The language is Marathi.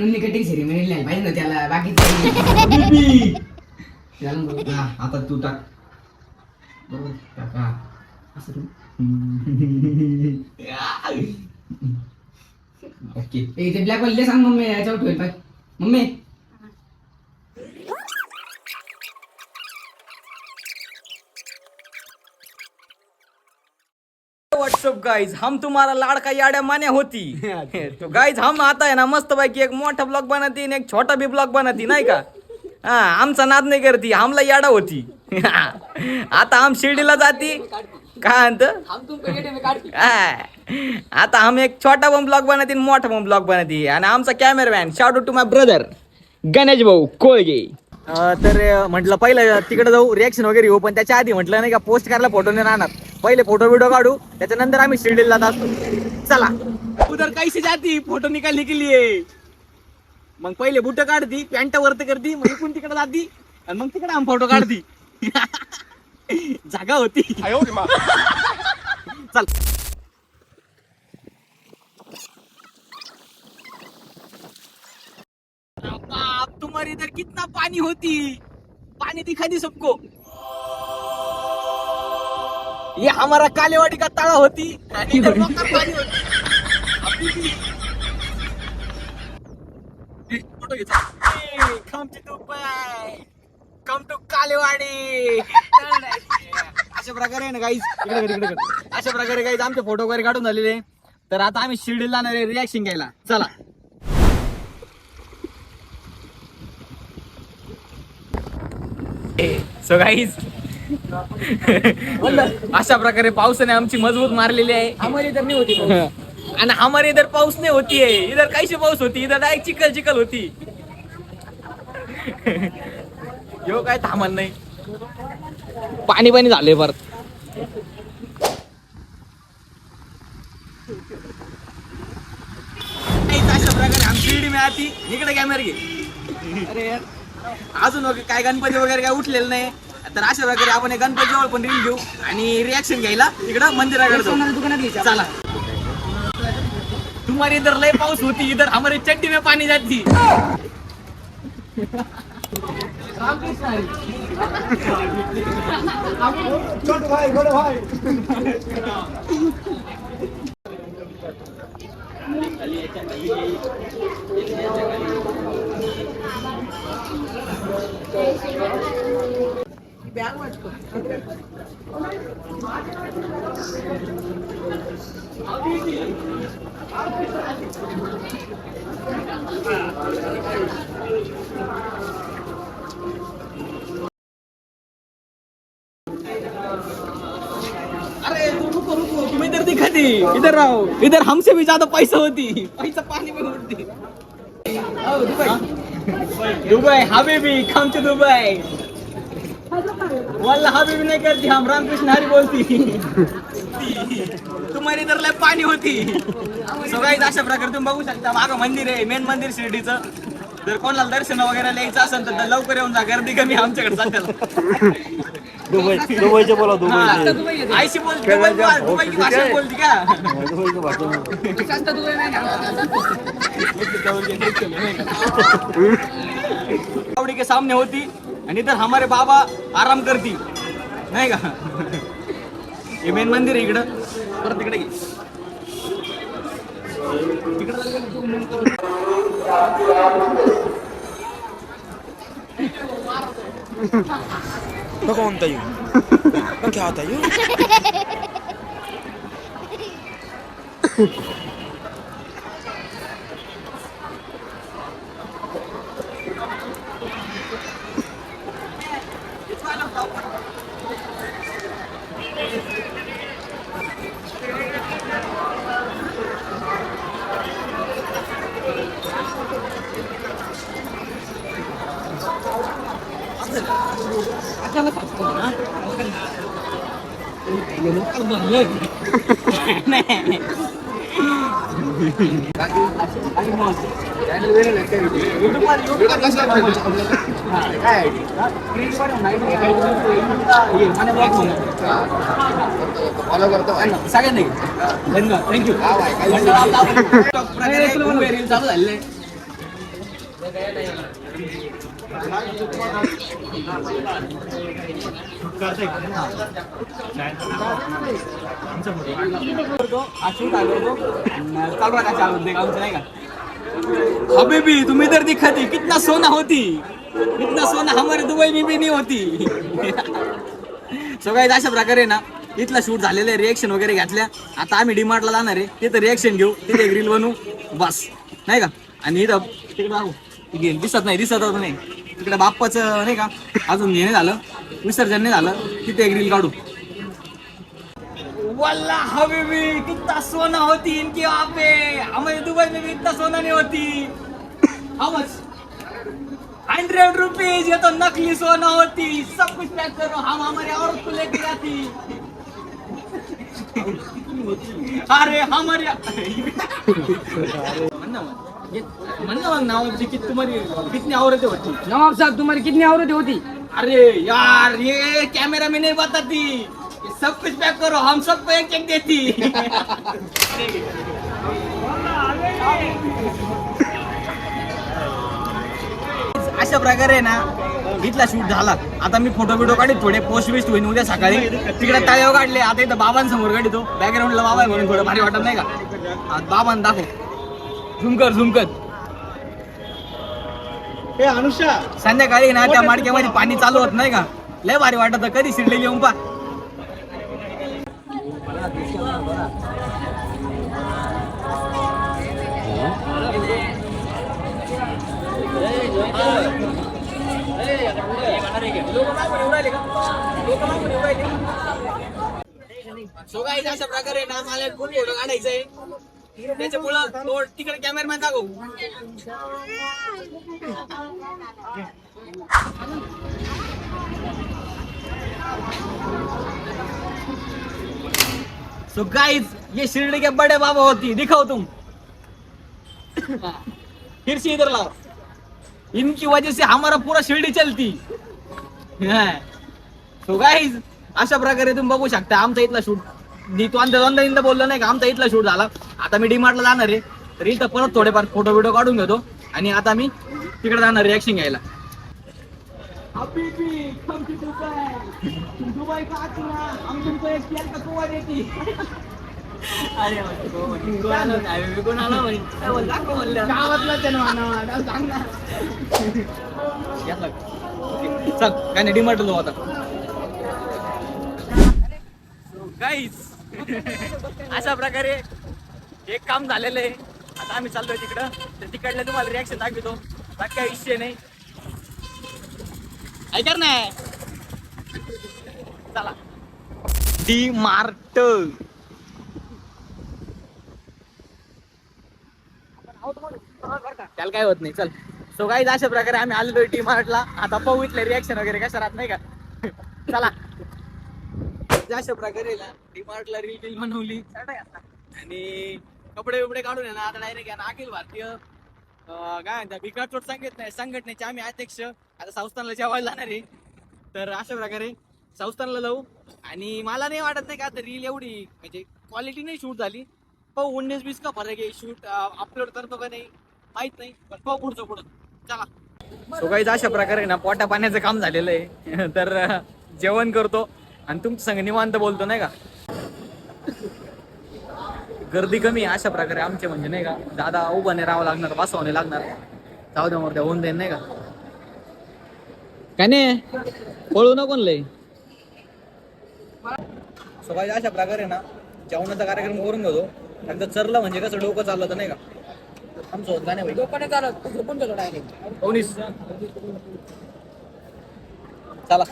नुन्नी कटिंग सेरेमनी पाहिजे ना त्याला बाकी त्याला बोलू. हा, आता तू टाक. बरोबर? टाक हा. असं तू ओके. ए, ते ब्लॅक बॉल सांग मम्मी याच्यावर ठेवेल पाय. मम्मी व्हाट्सअप गाइज हम तुम्हारा लाड़का याड्या माने होती. तो गाइज हम आता है ना मस्त पैकी एक मोठा ब्लॉग बनाती आणि एक छोटा भी ब्लॉग बनाती नाही का? हा आमचा नाद नाही करती हमला याडा होती. आता हम शिर्डीला जाती. काय म्हणत? आता हम एक छोटा पण ब्लॉग बनवती मोठा पण ब्लॉग बनवती आणि आमचा cameraman shout to my brother Ganesh भाऊ कोळगे. तर म्हटलं पहिलं तिकडे जाऊ रिॲक्शन वगैरे येऊ पण त्याच्या आधी म्हटलं नाही का पोस्ट करायला फोटो नाही राहणार. पहिले फोटो बिटो काढू त्याच्यानंतर आम्ही शिर्डीला जात असतो. चला. उधर कैसे जाती? फोटो निकालने के लिए. मग पहिले बुट काढती पॅन्ट वरती करती मग इकडून तिकडे जाती आणि मग तिकडे आम्ही फोटो काढती. जागा होती. चल. बाप तुम्हारी इधर कितना पानी होती. पानी दिखा दी सबको. ये हमारा कालेवाड़ी का ताला होती? Photo Dubai come to Kalewadi. अशा प्रकारे आहे ना गाईज इकडे इकडे. अशा प्रकारे गाईज आमचे फोटो वगैरे काढून झालेले. तर आता आम्ही शिर्डीला जाणार आहे रिॲक्शन घ्यायला. चला. सो गाईज अशा प्रकारे पावसाने आमची मजबूत मारलेली आहे. आम्हाला तर नाही होती पाऊस. आणि हमारे इधर पाऊस नाही होती है इधर कैसे पाऊस होती इधर डायरेक्ट चिकल चिकल होती. यो काय थांबत नाही. पाणी पाणी झाले परत. अशा प्रकारे आमची शिर्डी मिळाली. इकडे कॅमेरा घे. अरे यार. अजून वगैरे काय गणपती वगैरे काय उठलेलं नाही. तर अशा प्रकारे आपण हे गणपती जवळ पण रील घेऊ आणि रिॲक्शन घ्यायला इकडं मंदिराकडे जाऊ. दुकानात घ्यायची चला. तुम्हारी इधर लय पाऊस होती इधर हमारे चट्टी में पानी जाती. तू रुको रुको इधर दिखाती इधर रहो. इधर हमसे भी ज्यादा पैसा होती. पैसा पानी में उड़ती दुबई. हबीबी कम टू दुबई. वल्ला हबीबी नहीं करती हम रामकृष्ण हरी बोलती। तुम्हारी इधर लय पाणी होती। सगळ्याच अशा प्रकारे तुम्ही बघू शकता मागं मंदिर आहे मेन मंदिर शिर्डीचं. जर कोणाला दर्शन वगैरे लिहायचं असेल तर लवकर येऊन जा गर्दी कमी आमच्याकडे सध्याला. दुबई दुबईचे बोला दुबई. आयशी बोलती दुबई बोल- दुबई की भाषा बोलती का? दुबईचं दुबई नाही. आवडी के सामने होती. आणि इधर हमारे बाबा आराम करती। नाही का हे मेन मंदिर आहे इकडं। परत तिकडे घे तो कौन था यू? तो क्या फॉलो करतो सगळ्यांना धन्यवाद थँक्यू चालू झालेलं हबीबी तुम्ही तर दिखाती कितना सोना होती. कितना सोना हमारे दुबई में भी नहीं होती. सो काही अशा प्रकारे ना इथला शूट झालेलं आहे रिएक्शन वगैरे घातल्या. आता आम्ही डिमार्टला जाणार आहे. तिथं रिएक्शन घेऊ तिथे ग्रिल बनवू बस. नाही का? आणि इथं तिकडे जाऊ दिसत नाही दिसत नाही. तिकडे बाप्पाचं नाही का? अजून हे नाही झालं. विसर्जन नाही झालं. तिथे एक रील काढू. वल्ला हबीबी कितना सोना होती इनकी वहाँ पे हमारे दुबई में भी इतना सोना नहीं होती. हाउ मच हंड्रेड रुपीज ये तो नकली सोना होती. सब कुछ पैक करो. हम हमारे औरत को लेके जाती. अरे हमारे म्हणना मग. ये- म्हणना मग नाव किती तुम्हारी कितनी औरतें होती? नवाब साहब तुम्हारी कितनी औरतें होती? अरे यार ये कैमरा में नहीं बताती. ये सब कुछ पैक करो हम सबको एक एक देती. अशा प्रकारे ना इथला शूट झाला. आता मी फोटो बिटो काढित थोडे पोस्ट बिस्ट होईन उद्या सकाळी. तिकडे तळेव काढले आता इथं बाबांसमोर काढितो. बॅकग्राऊंडला बाबा आहे म्हणून थोडं भारी वाटत नाही का? बाबांना दाखव. झुमकर झुमकर. हे अनुषा. संध्याकाळी ना त्या माडक्यामध्ये पाणी चालू होत नाही का? लय भारी वाटत. कधी शिरलेली येऊन पा सो काही अशा प्रकारे ना मला एक फोटो काढायचंय? त्याच्यामुळं तो तिकडे कॅमेरामॅन दाखव. सो गाइस ये शिरडी के बड़े बाबा होती दिखाओ तुम। फिर से इधर लाओ। इनकी वजह से हमारा पूरा शिर्डी चलती। सो गाईज अशा प्रकारे तुम्ही बघू शकता आमचा इथला शूट मी तो अंदाज दोनदा बोललो नाही का? आमचा इथला शूट झाला. आता मी डीमार्टला जाणार आहे. तर इथं परत थोडेफार फोटो बिटो काढून घेतो. आणि आता मी तिकडे जाणार रिॲक्शन घ्यायला. काय नाही डिमार्ट लो आता. गाईज अशा प्रकारे एक काम झालेलं आहे. आता आम्ही चाललोय तिकडं. तर तिकडलं तुम्हाला रिॲक्शन दाखवतो. बाकी काही विषय नाही. ऐकर ना. चला. D Mart. त्याला काय होत नाही. चल. सो काही अशा प्रकारे आम्ही आलेलो डी मार्टला आता पाहू इथले रिॲक्शन वगैरे कशा राहत नाही का? चला. अशा प्रकारे डी मार्टला रील बिल बनवली. आणि कपडे बिपडे काढून आहे ना आता डायरेक्ट ना अखिल भारतीय अं, काय म्हणतात भिकाचोट सांगत नाही संघटनेचे आम्ही अध्यक्ष आता संस्थानला जेवायला जाणार. आहे तर अशा प्रकारे संस्थानला जाऊ. आणि मला नाही वाटत नाही का आता रील एवढी म्हणजे क्वालिटी नाही शूट झाली. पाहू उन्नीस बीस का फरक आहे शूट अपलोड करतो का नाही माहीत नाही. पण पाहू पुढचं पुढं. चला. सो काही अशा प्रकारे ना पोटा पाण्याचं काम झालेलं आहे. तर अं, जेवण करतो. आणि तुमच्या संग निवांत बोलतो नाही का? गर्दी कमी आहे अशा प्रकारे आमचे म्हणजे नाही का दादा उभाने राहावं लागणार बसावं नाही लागणार. जाऊ द्या मोरद्या होऊन जाईल नाही का? काय नाही पळू नको लय. सकाळी अशा प्रकारे ना जेवणाचा कार्यक्रम करून घेतो. एकदा चरलं म्हणजे कसं डोकं चाललं तर नाही का? आमचं होत नाही भाई. पण चालत झोपून गेलो डायरेक्ट उन्नीस चला.